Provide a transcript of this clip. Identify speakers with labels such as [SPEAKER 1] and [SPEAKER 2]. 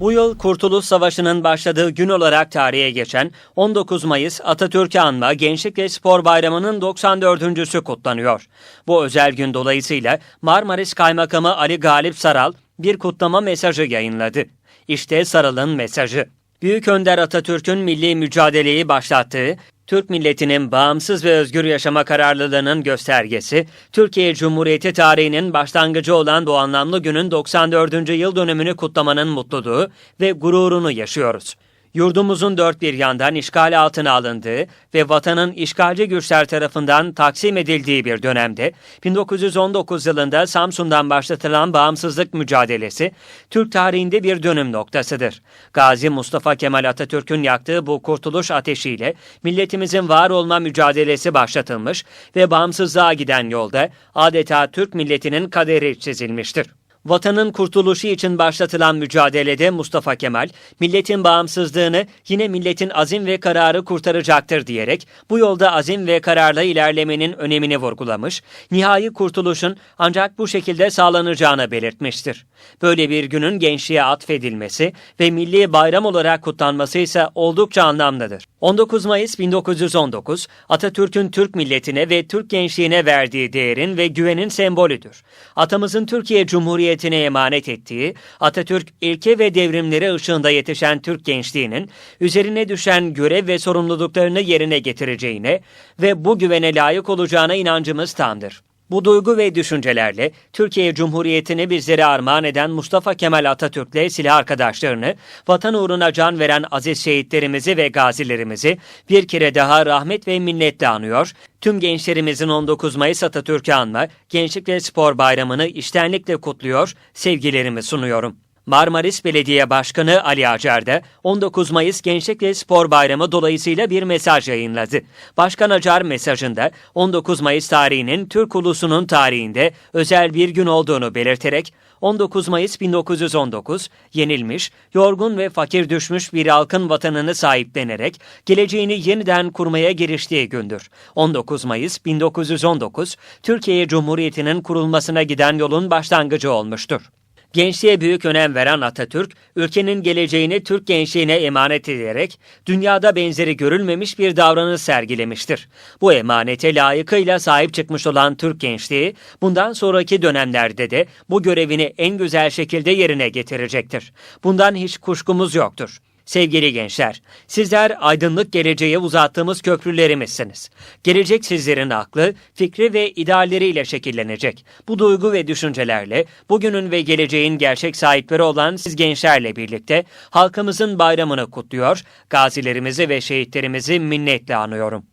[SPEAKER 1] Bu yıl Kurtuluş Savaşı'nın başladığı gün olarak tarihe geçen 19 Mayıs Atatürk'ü anma Gençlik ve Spor Bayramı'nın 94.sü kutlanıyor. Bu özel gün dolayısıyla Marmaris Kaymakamı Ali Galip Saral bir kutlama mesajı yayınladı. İşte Saral'ın mesajı. Büyük Önder Atatürk'ün milli mücadeleyi başlattığı, Türk milletinin bağımsız ve özgür yaşama kararlılığının göstergesi, Türkiye Cumhuriyeti tarihinin başlangıcı olan bu anlamlı günün 94. yıl dönümünü kutlamanın mutluluğu ve gururunu yaşıyoruz. Yurdumuzun dört bir yandan işgal altına alındığı ve vatanın işgalci güçler tarafından taksim edildiği bir dönemde 1919 yılında Samsun'dan başlatılan bağımsızlık mücadelesi Türk tarihinde bir dönüm noktasıdır. Gazi Mustafa Kemal Atatürk'ün yaktığı bu kurtuluş ateşiyle milletimizin var olma mücadelesi başlatılmış ve bağımsızlığa giden yolda adeta Türk milletinin kaderi çizilmiştir. Vatanın kurtuluşu için başlatılan mücadelede Mustafa Kemal, milletin bağımsızlığını yine milletin azim ve kararı kurtaracaktır diyerek bu yolda azim ve kararla ilerlemenin önemini vurgulamış, nihai kurtuluşun ancak bu şekilde sağlanacağını belirtmiştir. Böyle bir günün gençliğe atfedilmesi ve milli bayram olarak kutlanması ise oldukça anlamlıdır. 19 Mayıs 1919, Atatürk'ün Türk milletine ve Türk gençliğine verdiği değerin ve güvenin sembolüdür. Atamızın Türkiye Cumhuriyeti'ne emanet ettiği, Atatürk ilke ve devrimleri ışığında yetişen Türk gençliğinin üzerine düşen görev ve sorumluluklarını yerine getireceğine ve bu güvene layık olacağına inancımız tamdır. Bu duygu ve düşüncelerle Türkiye Cumhuriyeti'ni bizlere armağan eden Mustafa Kemal Atatürk'le silah arkadaşlarını, vatan uğruna can veren aziz şehitlerimizi ve gazilerimizi bir kere daha rahmet ve minnetle anıyor, tüm gençlerimizin 19 Mayıs Atatürk'ü anma, Gençlik ve Spor Bayramı'nı iştenlikle kutluyor, sevgilerimi sunuyorum. Marmaris Belediye Başkanı Ali Acar da 19 Mayıs Gençlik ve Spor Bayramı dolayısıyla bir mesaj yayınladı. Başkan Acar mesajında 19 Mayıs tarihinin Türk ulusunun tarihinde özel bir gün olduğunu belirterek 19 Mayıs 1919 yenilmiş, yorgun ve fakir düşmüş bir halkın vatanını sahiplenerek geleceğini yeniden kurmaya giriştiği gündür. 19 Mayıs 1919 Türkiye Cumhuriyeti'nin kurulmasına giden yolun başlangıcı olmuştur. Gençliğe büyük önem veren Atatürk, ülkenin geleceğini Türk gençliğine emanet ederek dünyada benzeri görülmemiş bir davranış sergilemiştir. Bu emanete layıkıyla sahip çıkmış olan Türk gençliği, bundan sonraki dönemlerde de bu görevini en güzel şekilde yerine getirecektir. Bundan hiç kuşkumuz yoktur. Sevgili gençler, sizler aydınlık geleceğe uzattığımız köprülerimizsiniz. Gelecek sizlerin aklı, fikri ve idealleriyle şekillenecek. Bu duygu ve düşüncelerle bugünün ve geleceğin gerçek sahipleri olan siz gençlerle birlikte halkımızın bayramını kutluyor, gazilerimizi ve şehitlerimizi minnetle anıyorum.